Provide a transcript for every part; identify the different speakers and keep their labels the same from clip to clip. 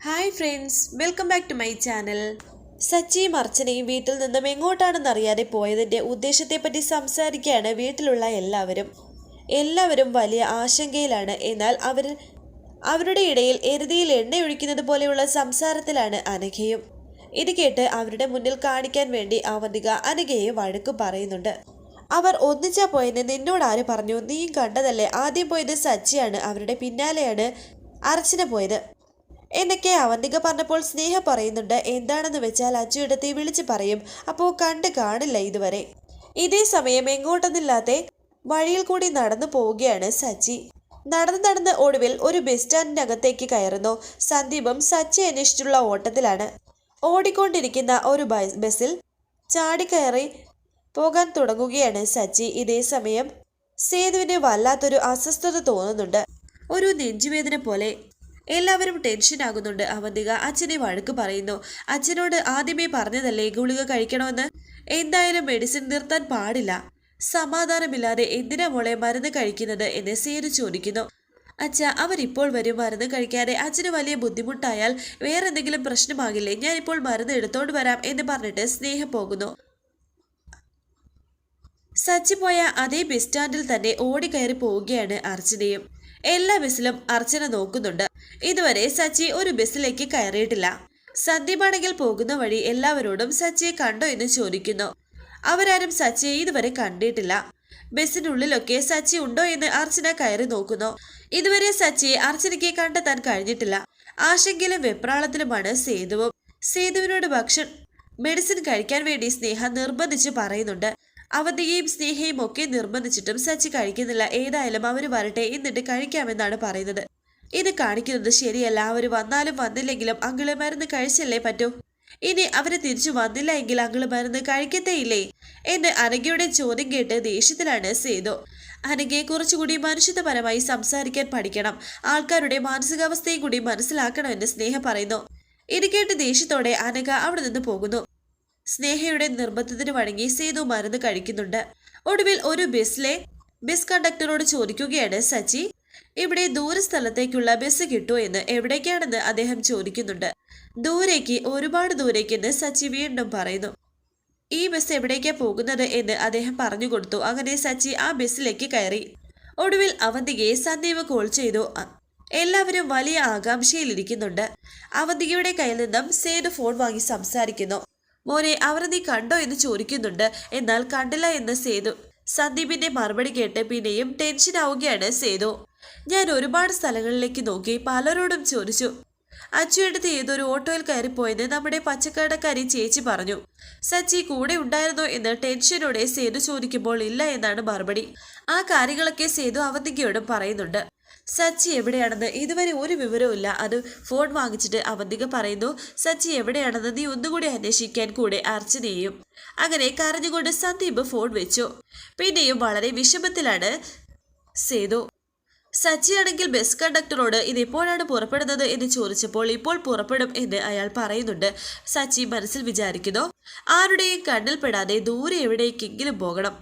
Speaker 1: Hi friends welcome back to my channel സച്ചിയും അർച്ചനയും വീട്ടിൽ നിന്നും എങ്ങോട്ടാണെന്നറിയാതെ പോയതിന്റെ ഉദ്ദേശത്തെപ്പറ്റി സംസാരിക്കുകയാണ് വീട്ടിലുള്ള എല്ലാവരും. എല്ലാവരും വലിയ ആശങ്കയിലാണ്. എന്നാൽ അവർ അവരുടെ ഇടയിൽ എരുതിയിൽ എണ്ണയൊഴിക്കുന്നത് പോലെയുള്ള സംസാരത്തിലാണ് അനഘയും. ഇത് കേട്ട് അവരുടെ മുന്നിൽ കാണിക്കാൻ വേണ്ടി അവന്തിക അനഘയെ വഴക്ക് പറയുന്നുണ്ട്. അവർ ഒന്നിച്ചാ പോയെന്ന് നിന്നോട് ആര് പറഞ്ഞു? നീയും കണ്ടതല്ലേ? ആദ്യം പോയത് സച്ചിയാണ്. അവരുടെ പിന്നാലെയാണ് അർച്ചന പോയത്. എന്നൊക്കെ അവന്തിക പറഞ്ഞപ്പോൾ സ്നേഹ പറയുന്നുണ്ട്. എന്താണെന്ന് വെച്ചാൽ അച്ചുയിടത്തെ വിളിച്ച് പറയും. അപ്പോൾ കണ്ട് കാണില്ല ഇതുവരെ. ഇതേ സമയം എങ്ങോട്ടെന്നില്ലാതെ വഴിയിൽ കൂടി നടന്നു പോവുകയാണ് സച്ചി. നടന്ന് നടന്ന് ഒടുവിൽ ഒരു ബസ് സ്റ്റാൻഡിനകത്തേക്ക് കയറുന്നു. സന്ദീപും സച്ചി അന്വേഷിച്ചുള്ള ഓട്ടത്തിലാണ്. ഓടിക്കൊണ്ടിരിക്കുന്ന ഒരു ബസ് ബസ്സിൽ ചാടിക്കയറി പോകാൻ തുടങ്ങുകയാണ് സച്ചി. ഇതേ സമയം സേതുവിന് വല്ലാത്തൊരു അസ്വസ്ഥത തോന്നുന്നുണ്ട്. ഒരു നെഞ്ചുവേദന പോലെ എല്ലാവരും ടെൻഷൻ ആകുന്നുണ്ട്. അവന്തിക അച്ഛനെ വഴക്ക് പറയുന്നു. അച്ഛനോട് ആദ്യമേ പറഞ്ഞതല്ലേ ഗുളിക കഴിക്കണമെന്ന്? എന്തായാലും മെഡിസിൻ നിർത്താൻ പാടില്ല. സമാധാനമില്ലാതെ എന്തിനാ മോളെ മരുന്ന് കഴിക്കുന്നത് എന്ന് സേതു ചോദിക്കുന്നു. അച്ഛ അവരിപ്പോൾ വരും. മരുന്ന് കഴിക്കാതെ അച്ഛന് വലിയ ബുദ്ധിമുട്ടായാൽ വേറെ എന്തെങ്കിലും പ്രശ്നമാകില്ലേ? ഞാനിപ്പോൾ മരുന്ന് എടുത്തോണ്ട് വരാം എന്ന് പറഞ്ഞിട്ട് സ്നേഹം പോകുന്നു. സച്ചി പോയ അതേ ബസ് സ്റ്റാൻഡിൽ തന്നെ ഓടിക്കയറി പോവുകയാണ് അർച്ചനയും എല്ലാ ബസ്സിലും അർച്ചന നോക്കുന്നുണ്ട്. ഇതുവരെ സച്ചി ഒരു ബസ്സിലേക്ക് കയറിയിട്ടില്ല. സന്ദീപാണെങ്കിൽ പോകുന്ന വഴി എല്ലാവരോടും സച്ചിയെ കണ്ടോ എന്ന് ചോദിക്കുന്നു. അവരാരും സച്ചിയെ ഇതുവരെ കണ്ടിട്ടില്ല. ബസ്സിനുള്ളിലൊക്കെ സച്ചി ഉണ്ടോ എന്ന് അർച്ചന കയറി നോക്കുന്നു. ഇതുവരെ സച്ചിയെ അർച്ചനയ്ക്ക് കണ്ടെത്താൻ കഴിഞ്ഞിട്ടില്ല. ആശങ്കയിലും വെപ്രാളത്തിലുമാണ് സേതുവും. സേതുവിനോട് ഭക്ഷണം മെഡിസിൻ കഴിക്കാൻ വേണ്ടി സ്നേഹ നിർബന്ധിച്ച് പറയുന്നുണ്ട്. അവധിയെയും സ്നേഹയും ഒക്കെ നിർബന്ധിച്ചിട്ടും സച്ചി കഴിക്കുന്നില്ല. ഏതായാലും അവർ വരട്ടെ എന്നിട്ട് കഴിക്കാമെന്നാണ് പറയുന്നത്. ഇത് കാണിക്കുന്നത് ശരിയല്ല. അവർ വന്നാലും വന്നില്ലെങ്കിലും അങ്കിൾ മരുന്ന് കഴിച്ചല്ലേ പറ്റൂ? ഇനി അവർ തിരിച്ചു വന്നില്ല എങ്കിൽ അങ്കിൾ മരുന്ന് കഴിക്കത്തേയില്ലേ? എന്ന് അനഘയുടെ ചോദ്യം കേട്ട് ദേഷ്യത്തിലാണ് സേതു. അനഘയെ കുറച്ചുകൂടി മനുഷ്യത്വപരമായി സംസാരിക്കാൻ പഠിക്കണം. ആൾക്കാരുടെ മാനസികാവസ്ഥയും കൂടി മനസ്സിലാക്കണമെന്ന് സ്നേഹ പറയുന്നു. ഇത് കേട്ട് ദേഷ്യത്തോടെ അനഘ അവിടെ നിന്ന് പോകുന്നു. സ്നേഹയുടെ നിർബന്ധത്തിന് വഴങ്ങി സേതു മരുന്ന് കഴിക്കുന്നുണ്ട്. ഒടുവിൽ ഒരു ബസ്സിലെ ബസ് കണ്ടക്ടറോട് ചോദിക്കുകയാണ് സച്ചി. ഇവിടെ ദൂരസ്ഥലത്തേക്കുള്ള ബസ് കിട്ടുമോ എന്ന് എവിടേക്കാണെന്ന് അദ്ദേഹം ചോദിക്കുന്നുണ്ട്. ദൂരേക്ക് ഒരുപാട് ദൂരേക്കെന്ന് സച്ചി വീണ്ടും പറയുന്നു. ഈ ബസ് എവിടേക്കാ പോകുന്നത് എന്ന് അദ്ദേഹം പറഞ്ഞു കൊടുത്തു. അങ്ങനെ സച്ചി ആ ബസ്സിലേക്ക് കയറി. ഒടുവിൽ അവന്തികയെ സന്ദീപ് കോൾ ചെയ്തു. എല്ലാവരും വലിയ ആകാംക്ഷയിലിരിക്കുന്നുണ്ട്. അവന്തികയുടെ കയ്യിൽ നിന്നും സേതു ഫോൺ വാങ്ങി സംസാരിക്കുന്നു. മോനെ അവർ നീ കണ്ടോ എന്ന് ചോദിക്കുന്നുണ്ട്. എന്നാൽ കണ്ടില്ല എന്ന് സേതു. സന്ദീപിന്റെ മറുപടി കേട്ട് പിന്നെയും ടെൻഷൻ ആവുകയാണ് സേതു. ഞാൻ ഒരുപാട് സ്ഥലങ്ങളിലേക്ക് നോക്കി പലരോടും ചോദിച്ചു. അച്ചുയെടുത്ത് ഏതൊരു ഓട്ടോയിൽ കയറിപ്പോയെന്ന് നമ്മുടെ പച്ചക്കടക്കാരി ചേച്ചി പറഞ്ഞു. സച്ചി കൂടെ ഉണ്ടായിരുന്നോ എന്ന് ടെൻഷനോടെ സേതു ചോദിക്കുമ്പോൾ ഇല്ല എന്നാണ് മറുപടി. ആ കാര്യങ്ങളൊക്കെ സേതു അവന്തികയോടും പറയുന്നുണ്ട്. സച്ചി എവിടെയാണെന്ന് ഇതുവരെ ഒരു വിവരവുമില്ല അത് ഫോൺ വാങ്ങിച്ചിട്ട് അവന്തിക പറയുന്നു സച്ചി എവിടെയാണെന്ന് നീ ഒന്നുകൂടി അന്വേഷിക്കാൻ കൂടെ അർച്ചനയും അങ്ങനെ കരഞ്ഞുകൊണ്ട് സന്ദീപ് ഫോൺ വെച്ചു. പിന്നെയും വളരെ വിഷമത്തിലാണ് സേതു. സച്ചിയാണെങ്കിൽ ബസ് കണ്ടക്ടറോട് ഇത് എപ്പോഴാണ് പുറപ്പെടുന്നത് എന്ന് ചോദിച്ചപ്പോൾ ഇപ്പോൾ പുറപ്പെടും എന്ന് അയാൾ പറയുന്നുണ്ട്. സച്ചി മനസ്സിൽ വിചാരിക്കുന്നു ആരുടെയും കണ്ണിൽപ്പെടാതെ ദൂരെ എവിടേക്കെങ്കിലും പോകണം.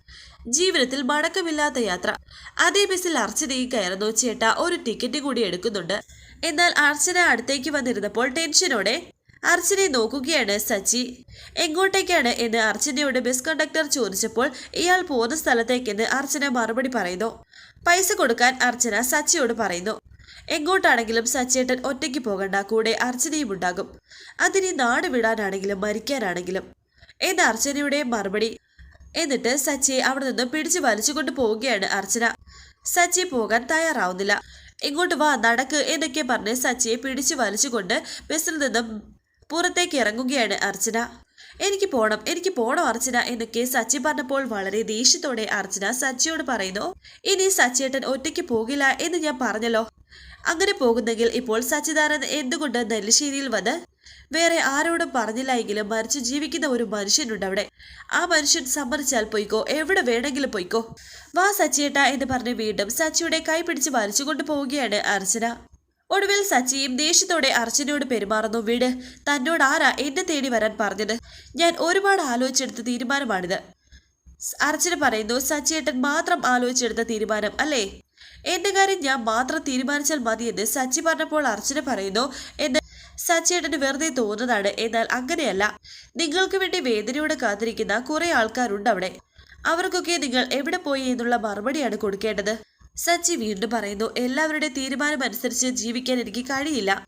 Speaker 1: ജീവിതത്തിൽ മടക്കമില്ലാത്ത യാത്ര. അതേ ബസ്സിൽ അർച്ചനയും കയറുന്നു. ചേട്ട ഒരു ടിക്കറ്റ് കൂടി എടുക്കുന്നുണ്ട്. എന്നാൽ അർച്ചന അടുത്തേക്ക് വന്നിരുന്നപ്പോൾ ടെൻഷനോടെ അർച്ചനയെ നോക്കുകയാണ് സച്ചി. എങ്ങോട്ടേക്കാണ് എന്ന് അർച്ചനയോട് ബസ് കണ്ടക്ടർ ചോദിച്ചപ്പോൾ ഇയാൾ പോകുന്ന സ്ഥലത്തേക്കെന്ന് അർച്ചന മറുപടി പറയുന്നു. പൈസ കൊടുക്കാൻ അർച്ചന സച്ചിയോട് പറയുന്നു. എങ്ങോട്ടാണെങ്കിലും സച്ചേട്ടൻ ഒറ്റയ്ക്ക് പോകണ്ട കൂടെ അർച്ചനയും ഉണ്ടാകും. അതിനി നാട് വിടാനാണെങ്കിലും മരിക്കാനാണെങ്കിലും. എന്ന് അർച്ചനയുടെ മറുപടി എന്നിട്ട് സച്ചിയെ അവിടെ നിന്ന് പിടിച്ചു വലിച്ചുകൊണ്ട് പോവുകയാണ് അർച്ചന. സച്ചി പോകാൻ തയ്യാറാവുന്നില്ല. ഇങ്ങോട്ട് വാ നടക്ക് എന്നൊക്കെ പറഞ്ഞ് സച്ചിയെ പിടിച്ചു വലിച്ചുകൊണ്ട് ബസ്സിൽ നിന്നും പുറത്തേക്ക് ഇറങ്ങുകയാണ് അർച്ചന. എനിക്ക് പോണം എനിക്ക് പോണം അർച്ചന എന്നൊക്കെ സച്ചി പറഞ്ഞപ്പോൾ വളരെ ദേഷ്യത്തോടെ അർച്ചന സച്ചിയോട് പറയുന്നു ഇനി സച്ചിയേട്ടൻ ഒറ്റയ്ക്ക് പോകില്ല എന്ന് ഞാൻ പറഞ്ഞല്ലോ. അങ്ങനെ പോകുന്നെങ്കിൽ ഇപ്പോൾ സച്ചിദാനന്ദ് എന്തുകൊണ്ട് നെല്ലിശ്ശേരിയിൽ വന്ന്? വേറെ ആരോടും പറഞ്ഞില്ല എങ്കിലും മരിച്ചു ജീവിക്കുന്ന ഒരു മനുഷ്യനുണ്ട് അവിടെ. ആ മനുഷ്യൻ സമ്മതിച്ചാൽ പോയിക്കോ എവിടെ വേണമെങ്കിലും പോയിക്കോ. വാ സച്ചിയേട്ട എന്ന് പറഞ്ഞ് വീണ്ടും സച്ചിയുടെ കൈ പിടിച്ച് മരിച്ചുകൊണ്ട് പോവുകയാണ് അർച്ചന. ഒടുവിൽ സച്ചിയും ദേഷ്യത്തോടെ അർച്ചനയോട് പെരുമാറുന്നു വീട് തന്നോട് ആരാ എന്നെ തേടി വരാൻ പറഞ്ഞത്? ഞാൻ ഒരുപാട് ആലോചിച്ചെടുത്ത തീരുമാനമാണിത്. അർച്ചന പറയുന്നു സച്ചിയേട്ടൻ മാത്രം ആലോചിച്ചെടുത്ത തീരുമാനം അല്ലേ? എന്റെ കാര്യം ഞാൻ മാത്രം തീരുമാനിച്ചാൽ മതിയെന്ന് സച്ചി പറഞ്ഞപ്പോൾ അർച്ചന പറയുന്നു എന്ന് സച്ചേട്ടന് വെറുതെ തോന്നുന്നതാണ് എന്നാൽ അങ്ങനെയല്ല. നിങ്ങൾക്ക് വേണ്ടി വേദനയോടെ കാത്തിരിക്കുന്ന കുറെ ആൾക്കാരുണ്ട് അവിടെ. അവർക്കൊക്കെ നിങ്ങൾ എവിടെ പോയി എന്നുള്ള മറുപടിയാണ് കൊടുക്കേണ്ടത്. സച്ചി വീണ്ടും പറയുന്നു എല്ലാവരുടെ തീരുമാനമനുസരിച്ച് ജീവിക്കാൻ എനിക്ക് കഴിയില്ല.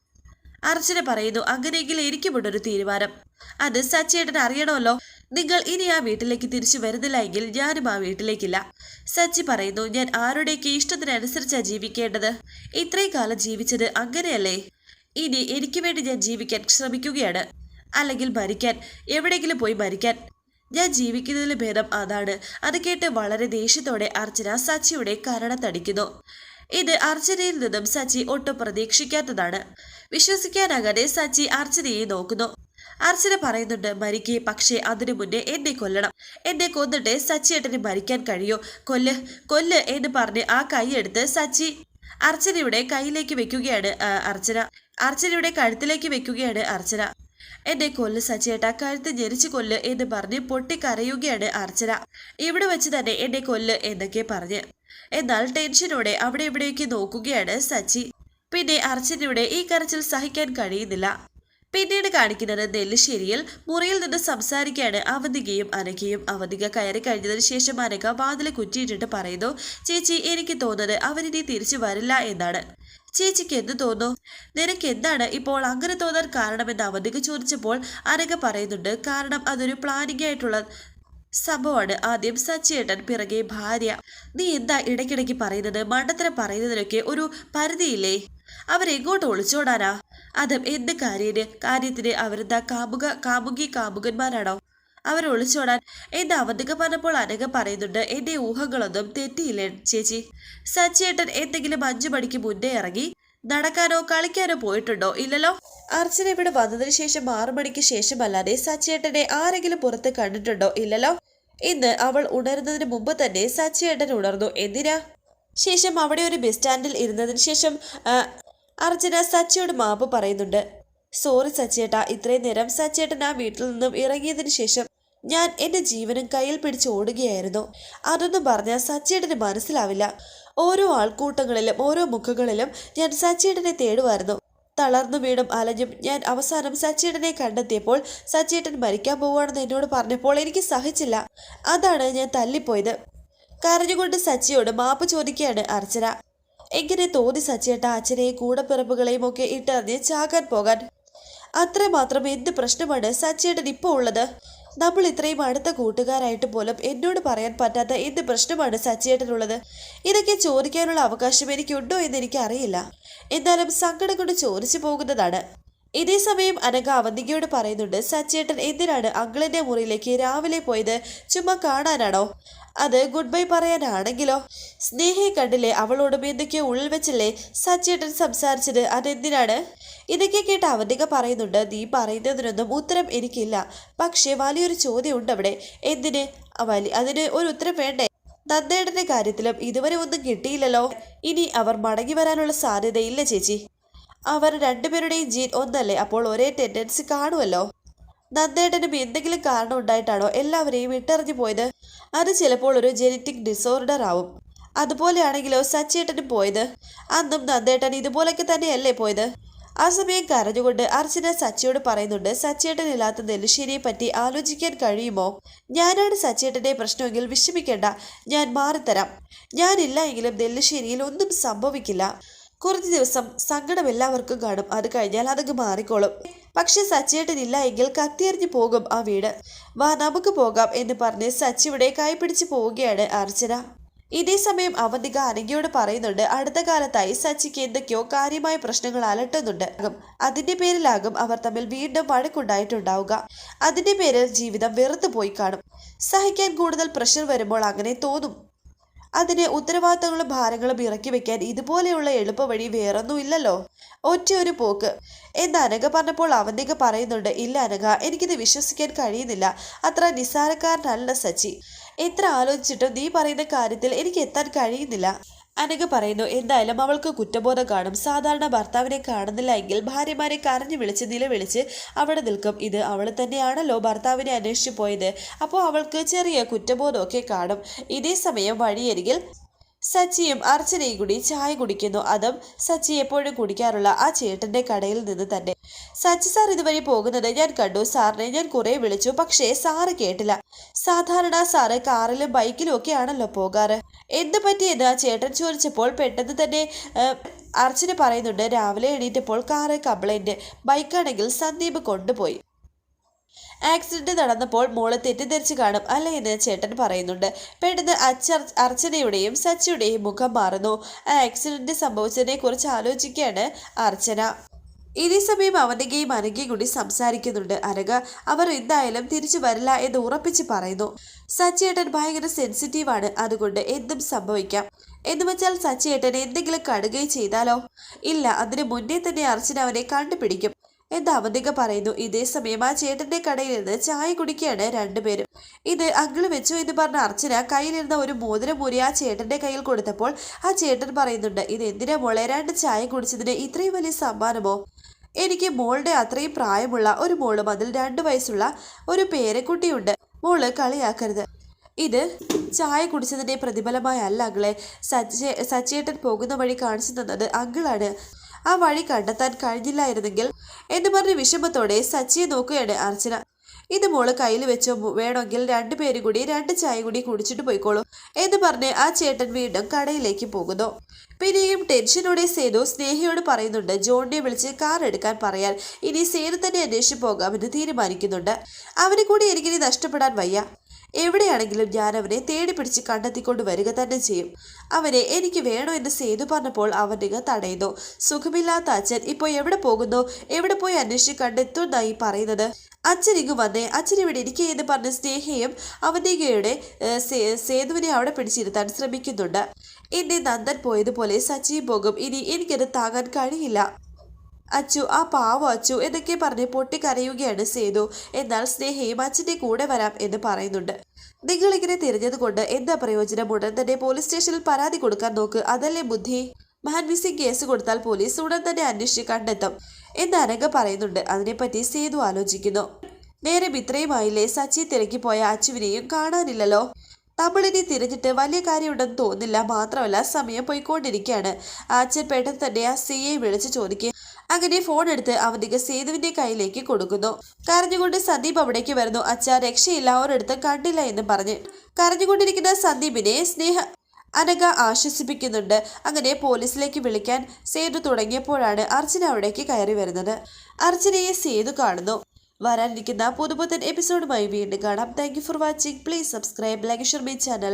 Speaker 1: അർച്ചന പറയുന്നു അങ്ങനെയെങ്കിൽ എനിക്കുമുണ്ടൊരു തീരുമാനം. അത് സച്ചിയേട്ടൻ അറിയണമല്ലോ. നിങ്ങൾ ഇനി ആ വീട്ടിലേക്ക് തിരിച്ചു വരുന്നില്ല എങ്കിൽ ഞാനും ആ വീട്ടിലേക്കില്ല. സച്ചി പറയുന്നു ഞാൻ ആരുടെയൊക്കെ ഇഷ്ടത്തിനനുസരിച്ചാണ് ജീവിക്കേണ്ടത്? ഇത്രയും കാലം ജീവിച്ചത് അങ്ങനെയല്ലേ? ഇനി എനിക്ക് വേണ്ടി ഞാൻ ജീവിക്കാൻ ശ്രമിക്കുകയാണ്. അല്ലെങ്കിൽ മരിക്കാൻ. എവിടെയെങ്കിലും പോയി മരിക്കാൻ. ഞാൻ ജീവിക്കുന്നതിൽ ഭേദം അതാണ്. അത് കേട്ട് വളരെ ദേഷ്യത്തോടെ അർച്ചന സച്ചിയുടെ കരണത്തടിക്കുന്നു ഇത് അർച്ചനയിൽ നിന്നും സച്ചി ഒട്ടും പ്രതീക്ഷിക്കാത്തതാണ്. വിശ്വസിക്കാനാകാതെ സച്ചി അർച്ചനയെ നോക്കുന്നു. അർച്ചന പറയുന്നുണ്ട് മരിക്കേ പക്ഷേ അതിനു മുന്നേ എന്നെ കൊല്ലണം. എന്നെ കൊന്നിട്ട് സച്ചിയേട്ടന് മരിക്കാൻ കഴിയോ. കൊല്ല് കൊല്ല് എന്ന് പറഞ്ഞ് ആ കൈയെടുത്ത് സച്ചി അർച്ചനയുടെ കയ്യിലേക്ക് വെക്കുകയാണ് അർച്ചന. അർച്ചനയുടെ കഴുത്തിലേക്ക് വെക്കുകയാണ് അർച്ചന. എന്നെ കൊല്ല് സച്ചേട്ട കഴുത്ത് ഞെരിച്ചു കൊല്ല് എന്ന് പറഞ്ഞ് പൊട്ടിക്കരയുകയാണ് അർച്ചന. ഇവിടെ വെച്ച് തന്നെ എന്നെ കൊല്ല് എന്നൊക്കെ പറഞ്ഞ്. എന്നാൽ ടെൻഷനോടെ അവിടെ ഇവിടെയൊക്കെ നോക്കുകയാണ് സച്ചി. പിന്നെ അർച്ചനയുടെ ഈ കരച്ചിൽ സഹിക്കാൻ കഴിയുന്നില്ല. പിന്നീട് കാണിക്കുന്നത് നെല്ലിശ്ശേരിയിൽ മുറിയിൽ നിന്ന് സംസാരിക്കുകയാണ് അവന്തികയും അനഘയും. അവന്തിക കയറി കഴിഞ്ഞതിന് ശേഷം അനഘ വാതിൽ കുറ്റിയിട്ടിട്ട് പറയുന്നു ചേച്ചി എനിക്ക് തോന്നുന്നത് അവരിനി തിരിച്ചു വരില്ല എന്നാണ്. ചേച്ചിക്ക് എന്ത് തോന്നുന്നു? നിനക്ക് എന്താണ് ഇപ്പോൾ അങ്ങനെ തോന്നാൻ കാരണമെന്ന് അവധിക്ക് ചോദിച്ചപ്പോൾ അനഘ പറയുന്നുണ്ട് കാരണം അതൊരു പ്ലാനിംഗ് ആയിട്ടുള്ള സംഭവമാണ്. ആദ്യം സച്ചിയേട്ടൻ പിറകെ ഭാര്യ. നീ എന്താ ഇടയ്ക്കിടയ്ക്ക് പറയുന്നത്? മണ്ടത്തരം പറയുന്നതിനൊക്കെ ഒരു പരിധിയില്ലേ? അവരെങ്ങോട്ട് ഒളിച്ചോടാനാ? അതും എന്ത് കാര്യന്? കാര്യത്തിന് അവരെന്താ കാമുക കാമുകി കാമുകന്മാരാണോ? അവർ ഒളിച്ചോടാൻ. എന്റെ അവധിക പറഞ്ഞപ്പോൾ അനഘ പറയുന്നുണ്ട് എന്റെ ഊഹങ്ങളൊന്നും തെറ്റിയില്ല ചേച്ചി? സച്ചിയേട്ടൻ എന്തെങ്കിലും അഞ്ചു മണിക്ക് മുന്നേ ഇറങ്ങി നടക്കാനോ കളിക്കാനോ പോയിട്ടുണ്ടോ? ഇല്ലല്ലോ? അർച്ചന ഇവിടെ വന്നതിന് ശേഷം ആറു മണിക്ക് ശേഷമല്ലാതെ സച്ചിയേട്ടനെ ആരെങ്കിലും പുറത്ത് കണ്ടിട്ടുണ്ടോ? ഇല്ലല്ലോ. ഇന്ന് അവൾ ഉണരുന്നതിന് മുമ്പ് തന്നെ സച്ചിയേട്ടൻ ഉണർന്നു. എന്തിനാ? ശേഷം അവിടെ ഒരു ബസ് സ്റ്റാൻഡിൽ ഇരുന്നതിന് ശേഷം അർച്ചന സച്ചിയോട് മാപ്പ് പറയുന്നുണ്ട്. സോറി സച്ചിയേട്ടാ ഇത്രയും നേരം സച്ചിയേട്ടൻ ആ വീട്ടിൽ നിന്നും ഇറങ്ങിയതിന് ശേഷം ഞാൻ എന്റെ ജീവനും കയ്യിൽ പിടിച്ച് ഓടുകയായിരുന്നു. അതൊന്നും പറഞ്ഞാൽ സച്ചേടന് മനസ്സിലാവില്ല. ഓരോ ആൾക്കൂട്ടങ്ങളിലും ഓരോ മുഖങ്ങളിലും ഞാൻ സച്ചേടനെ തേടുമായിരുന്നു. തളർന്നു വീടും അലഞ്ഞും ഞാൻ അവസാനം സച്ചേട്ടനെ കണ്ടെത്തിയപ്പോൾ സച്ചേട്ടൻ മരിക്കാൻ പോവുകയാണെന്ന് എന്നോട് പറഞ്ഞപ്പോൾ എനിക്ക് സഹിച്ചില്ല. അതാണ് ഞാൻ തല്ലിപ്പോയത്. കരഞ്ഞുകൊണ്ട് സച്ചിയോട് മാപ്പ് ചോദിക്കുകയാണ് അർച്ചന. എങ്ങനെ തോന്നി സച്ചേട്ട അച്ഛനെയും കൂടപ്പിറപ്പുകളെയും ഒക്കെ ഇട്ടറിഞ്ഞ് ചാകാൻ പോകാൻ? അത്രമാത്രം എന്ത് പ്രശ്നമാണ് സച്ചേട്ടൻ ഇപ്പോൾ ഉള്ളത്? നമ്മൾ ഇത്രയും അടുത്ത കൂട്ടുകാരായിട്ട് പോലും എന്നോട് പറയാൻ പറ്റാത്ത എന്ത് പ്രശ്നമാണ് സച്ചിയേട്ടനുള്ളത്? ഇതൊക്കെ ചോദിക്കാനുള്ള അവകാശം എനിക്കുണ്ടോ എന്ന് എനിക്കറിയില്ല. എന്നാലും സങ്കടം കൊണ്ട് ചോദിച്ചു പോകുന്നതാണ്. ഇതേ സമയം അനഘ അവന്തികയോട് പറയുന്നുണ്ട് സച്ചേട്ടൻ എന്തിനാണ് അങ്കിളിന്റെ മുറിയിലേക്ക് രാവിലെ പോയത്? ചുമ്മാ കാണാനാണോ? അത് ഗുഡ് ബൈ പറയാനാണെങ്കിലോ? സ്നേഹയെ കണ്ടില്ലേ? അവളോടും എന്തൊക്കെയോ ഉള്ളിൽ വെച്ചല്ലേ സച്ചേട്ടൻ സംസാരിച്ചത്? അതെന്തിനാണ്? ഇതൊക്കെ കേട്ട് അവന്തിക പറയുന്നുണ്ട് നീ പറയുന്നതിനൊന്നും ഉത്തരം എനിക്കില്ല. പക്ഷേ വലിയൊരു ചോദ്യം ഉണ്ട് അവിടെ. എന്തിന്? വലി അതിന് ഒരു ഉത്തരം വേണ്ടേ? നന്ദേടന്റെ കാര്യത്തിലും ഇതുവരെ ഒന്നും കിട്ടിയില്ലല്ലോ. ഇനി അവർ മടങ്ങി വരാനുള്ള സാധ്യതയില്ല ചേച്ചി. അവർ രണ്ടുപേരുടെയും ജീൻ ഒന്നല്ലേ? അപ്പോൾ ഒരേ ടെൻഡൻസി കാണുമല്ലോ. നന്ദേട്ടനും എന്തെങ്കിലും കാരണം ഉണ്ടായിട്ടാണോ എല്ലാവരെയും ഇട്ടറിഞ്ഞു പോയത്? അത് ചിലപ്പോൾ ഒരു ജനറ്റിക് ഡിസോർഡർ ആവും. അതുപോലെയാണെങ്കിലോ സച്ചേട്ടനും പോയത്? അന്നും നന്ദേട്ടൻ ഇതുപോലൊക്കെ തന്നെയല്ലേ പോയത്? ആ സമയം കരഞ്ഞുകൊണ്ട് അർച്ചന സച്ചിയോട് പറയുന്നുണ്ട് സച്ചേട്ടൻ ഇല്ലാത്ത നെല്ലിശ്ശേരിയെ പറ്റി ആലോചിക്കാൻ കഴിയുമോ? ഞാനാണ് സച്ചേട്ടന്റെ പ്രശ്നമെങ്കിൽ വിഷമിക്കേണ്ട. ഞാൻ മാറിത്തരാം. ഞാനില്ല എങ്കിലും നെല്ലിശ്ശേരിയിൽ ഒന്നും സംഭവിക്കില്ല. കുറച്ച് ദിവസം സങ്കടം എല്ലാവർക്കും കാണും. അത് കഴിഞ്ഞാൽ അതങ്ങ് മാറിക്കോളും. പക്ഷെ സച്ചിയേട്ടനില്ല എങ്കിൽ കത്തിയെറിഞ്ഞു പോകും ആ വീട്. വാ നമുക്ക് പോകാം എന്ന് പറഞ്ഞ് സച്ചിയുടെ കൈപിടിച്ച് പോവുകയാണ് അർച്ചന. ഇതേ സമയം അവന്തിക അനഘയോട് പറയുന്നുണ്ട് അടുത്ത കാലത്തായി സച്ചിക്ക് എന്തൊക്കെയോ കാര്യമായ പ്രശ്നങ്ങൾ അലട്ടുന്നുണ്ട്. അതിന്റെ പേരിലാകും അവർ തമ്മിൽ വീണ്ടും വഴക്കുണ്ടായിട്ടുണ്ടാവുക. അതിന്റെ പേരിൽ ജീവിതം വെറുത്തു പോയി കാണും. സഹിക്കാൻ കൂടുതൽ പ്രഷർ വരുമ്പോൾ അങ്ങനെ തോന്നും. അതിന് ഉത്തരവാദിത്തങ്ങളും ഭാരങ്ങളും ഇറക്കി വെക്കാൻ ഇതുപോലെയുള്ള എളുപ്പവഴി വേറൊന്നുമില്ലല്ലോ ഒറ്റയൊരു പോക്ക്. എന്ന് അനഘ പറഞ്ഞപ്പോൾ അവന്തിക പറയുന്നുണ്ട് ഇല്ല അനഘ എനിക്കിത് വിശ്വസിക്കാൻ കഴിയുന്നില്ല. അത്ര നിസ്സാരക്കാരനല്ല സച്ചി. എത്ര ആലോചിച്ചിട്ടും നീ പറയുന്ന കാര്യത്തിൽ എനിക്ക് എത്താൻ കഴിയുന്നില്ല. അനഘ പറയുന്നു എന്തായാലും അവൾക്ക് കുറ്റബോധം കാണും. സാധാരണ ഭർത്താവിനെ കാണുന്നില്ല എങ്കിൽ ഭാര്യമാരെ കരഞ്ഞു വിളിച്ച് നിലവിളിച്ച് അവിടെ നിൽക്കും. ഇത് അവൾ തന്നെയാണല്ലോ ഭർത്താവിനെ അന്വേഷിച്ചു പോയത്. അപ്പോൾ അവൾക്ക് ചെറിയ കുറ്റബോധമൊക്കെ കാണും. ഇതേ സമയം വഴിയരികിൽ സച്ചിയും അർച്ചനയും കൂടി ചായ കുടിക്കുന്നു. അതും സച്ചി എപ്പോഴും കുടിക്കാറുള്ള ആ ചേട്ടന്റെ കടയിൽ നിന്ന് തന്നെ. സച്ചി സാർ ഇതുവരെ പോകുന്നത് ഞാൻ കണ്ടു. സാറിനെ ഞാൻ കുറെ വിളിച്ചു. പക്ഷേ സാറ് കേട്ടില്ല. സാധാരണ സാറ് കാറിലും ബൈക്കിലും ഒക്കെ ആണല്ലോ പോകാറ്. എന്ത് പറ്റിയെന്ന് ആ ചേട്ടൻ ചോദിച്ചപ്പോൾ പെട്ടെന്ന് തന്നെ അർച്ചന പറയുന്നുണ്ട് രാവിലെ എണീറ്റപ്പോൾ കാറ് കംപ്ലൈന്റ്. ബൈക്കാണെങ്കിൽ സന്ദീപ് കൊണ്ടുപോയി. ആക്സിഡന്റ് നടന്നപ്പോൾ മോൾ തെറ്റിദ്ധരിച്ച് കാണും അല്ല എന്ന് ചേട്ടൻ പറയുന്നുണ്ട്. പെട്ടെന്ന് അച്ഛർ അർച്ചനയുടെയും സച്ചിയുടെയും മുഖം മാറുന്നു. ആ സംഭവിച്ചതിനെ കുറിച്ച് ആലോചിക്കുകയാണ് അർച്ചന. ഇതേ സമയം അവനികയും അനഘയും കൂടി സംസാരിക്കുന്നുണ്ട്. അനഘ അവർ എന്തായാലും തിരിച്ചു വരില്ല എന്ന് ഉറപ്പിച്ച് പറയുന്നു. സച്ചിയേട്ടൻ ഭയങ്കര സെൻസിറ്റീവാണ് അതുകൊണ്ട് എന്തും സംഭവിക്കാം. എന്ന് വെച്ചാൽ സച്ചിയേട്ടൻ എന്തെങ്കിലും കടുകയും ചെയ്താലോ? ഇല്ല അതിന് മുന്നേ തന്നെ അർച്ചന അവനെ കണ്ടുപിടിക്കും. എന്ന് അവന്തിക പറയുന്നു. ഇതേ സമയം ആ ചേട്ടന്റെ കടയിൽ നിന്ന് ചായ കുടിക്കുകയാണ് രണ്ടുപേരും. ഇത് അങ്കിൾ വെച്ചു എന്ന് പറഞ്ഞ അർച്ചന കയ്യിലിരുന്ന ഒരു മോതിരം ആ ചേട്ടന്റെ കയ്യിൽ കൊടുത്തപ്പോൾ ആ ചേട്ടൻ പറയുന്നുണ്ട് ഇത് എന്തിനാ മോളെ? രണ്ട് ചായ കുടിച്ചതിന് ഇത്രയും വലിയ സമ്മാനമോ? എനിക്ക് മോളുടെ അത്രയും പ്രായമുള്ള ഒരു മോളും അതിൽ രണ്ട് വയസ്സുള്ള ഒരു പേരക്കുട്ടിയുണ്ട്. മോൾ കളിയാക്കരുത്. ഇത് ചായ കുടിച്ചതിന്റെ പ്രതിഫലമായല്ല അങ്കിളെ. സച്ചേ സച്ചേട്ടൻ പോകുന്ന വഴി കാണിച്ചു തന്നത് അങ്കിളാണ്. ആ വഴി കണ്ടെത്താൻ കഴിഞ്ഞില്ലായിരുന്നെങ്കിൽ എന്ന് പറഞ്ഞ് വിഷമത്തോടെ സച്ചിയെ നോക്കുകയാണ് അർച്ചന. ഇത് മോൾ കയ്യിൽ വെച്ചോ വേണമെങ്കിൽ രണ്ടുപേരും കൂടി രണ്ട് ചായ കൂടി കുടിച്ചിട്ട് പോയിക്കോളൂ എന്ന് പറഞ്ഞ് ആ ചേട്ടൻ വീണ്ടും കടയിലേക്ക് പോകുന്നു. പിന്നെയും ടെൻഷനോടെ സേതു സ്നേഹയോട് പറയുന്നുണ്ട് ജോണിനെ വിളിച്ച് കാർ എടുക്കാൻ പറയാൻ. ഇനി സേതു തന്നെ അന്വേഷിച്ച് പോകാമെന്ന് തീരുമാനിക്കുന്നുണ്ട്. അവനെ കൂടി എനിക്കിനി നഷ്ടപ്പെടാൻ വയ്യ. എവിടെയാണെങ്കിലും ഞാൻ അവനെ തേടി പിടിച്ച് കണ്ടെത്തിക്കൊണ്ട് വരിക തന്നെ ചെയ്യും. അവനെ എനിക്ക് വേണോ എന്ന് സേതു പറഞ്ഞപ്പോൾ അവന്റെ തടയുന്നു. സുഖമില്ലാത്ത അച്ഛൻ ഇപ്പോൾ എവിടെ പോകുന്നു? എവിടെ പോയി അന്വേഷിച്ച് കണ്ടെത്തുന്നായി പറയുന്നത്? അച്ഛൻ ഇങ്ങ് വന്നേ. അച്ഛൻ ഇവിടെ ഇരിക്കേ എന്ന് പറഞ്ഞ സ്നേഹയും അവനികയുടെ സേതുവിനെ അവിടെ പിടിച്ചിരുത്താൻ ശ്രമിക്കുന്നുണ്ട്. എന്നെ നന്ദൻ പോയതുപോലെ സച്ചിയും പോകും ഇനി എനിക്കത് താങ്ങാൻ കഴിയില്ല. അച്ചു ആ പാവോ അച്ചു എന്നൊക്കെ പറഞ്ഞ് പൊട്ടിക്കരയുകയാണ് സേതു. എന്നാൽ സ്നേഹയും അച്ഛന്റെ കൂടെ വരാം എന്ന് പറയുന്നുണ്ട്. നിങ്ങളിങ്ങനെ തിരഞ്ഞതുകൊണ്ട് എന്താ പ്രയോജനം? ഉടൻ തന്നെ പോലീസ് സ്റ്റേഷനിൽ പരാതി കൊടുക്കാൻ നോക്ക്. അതല്ലേ ബുദ്ധി? മാൻ മിസ്സിംഗ് കേസ് കൊടുത്താൽ പോലീസ് ഉടൻ തന്നെ അന്വേഷിച്ച് കണ്ടെത്തും എന്ന് അനങ്ക പറയുന്നുണ്ട്. അതിനെപ്പറ്റി സേതു ആലോചിക്കുന്നു. നേരെ മിത്രയുമായില്ലേ സച്ചി തിരക്കി പോയ അച്ചുവിനെയും കാണാനില്ലല്ലോ. നമ്മളിനി തിരഞ്ഞിട്ട് വലിയ കാര്യമുണ്ടെന്ന് തോന്നില്ല മാത്രമല്ല സമയം പോയിക്കൊണ്ടിരിക്കുകയാണ്. അച്ഛൻ പെട്ടെന്ന് തന്നെ ആ സിയെ വിളിച്ച് ചോദിക്കുക അങ്ങനെ ഫോൺ എടുത്ത് അവധിക സേതുവിന്റെ കയ്യിലേക്ക് കൊടുക്കുന്നു. കരഞ്ഞുകൊണ്ട് സന്ദീപ് അവിടേക്ക് വരുന്നു. അച്ഛ രക്ഷയില്ല. ഒരിടത്തും കണ്ടില്ല എന്ന് പറഞ്ഞ് കരഞ്ഞുകൊണ്ടിരിക്കുന്ന സന്ദീപിനെ സ്നേഹ അനഘ ആശ്വസിപ്പിക്കുന്നുണ്ട്. അങ്ങനെ പോലീസിലേക്ക് വിളിക്കാൻ സേതു തുടങ്ങിയപ്പോഴാണ് അർച്ചന അവിടേക്ക് കയറി വരുന്നത്. അർച്ചനയെ സേതു കാണുന്നു. വരാനിരിക്കുന്ന പുതുപുത്തൻ എപ്പിസോഡുമായി വീണ്ടും കാണാം. Thank for watching please subscribe like share my channel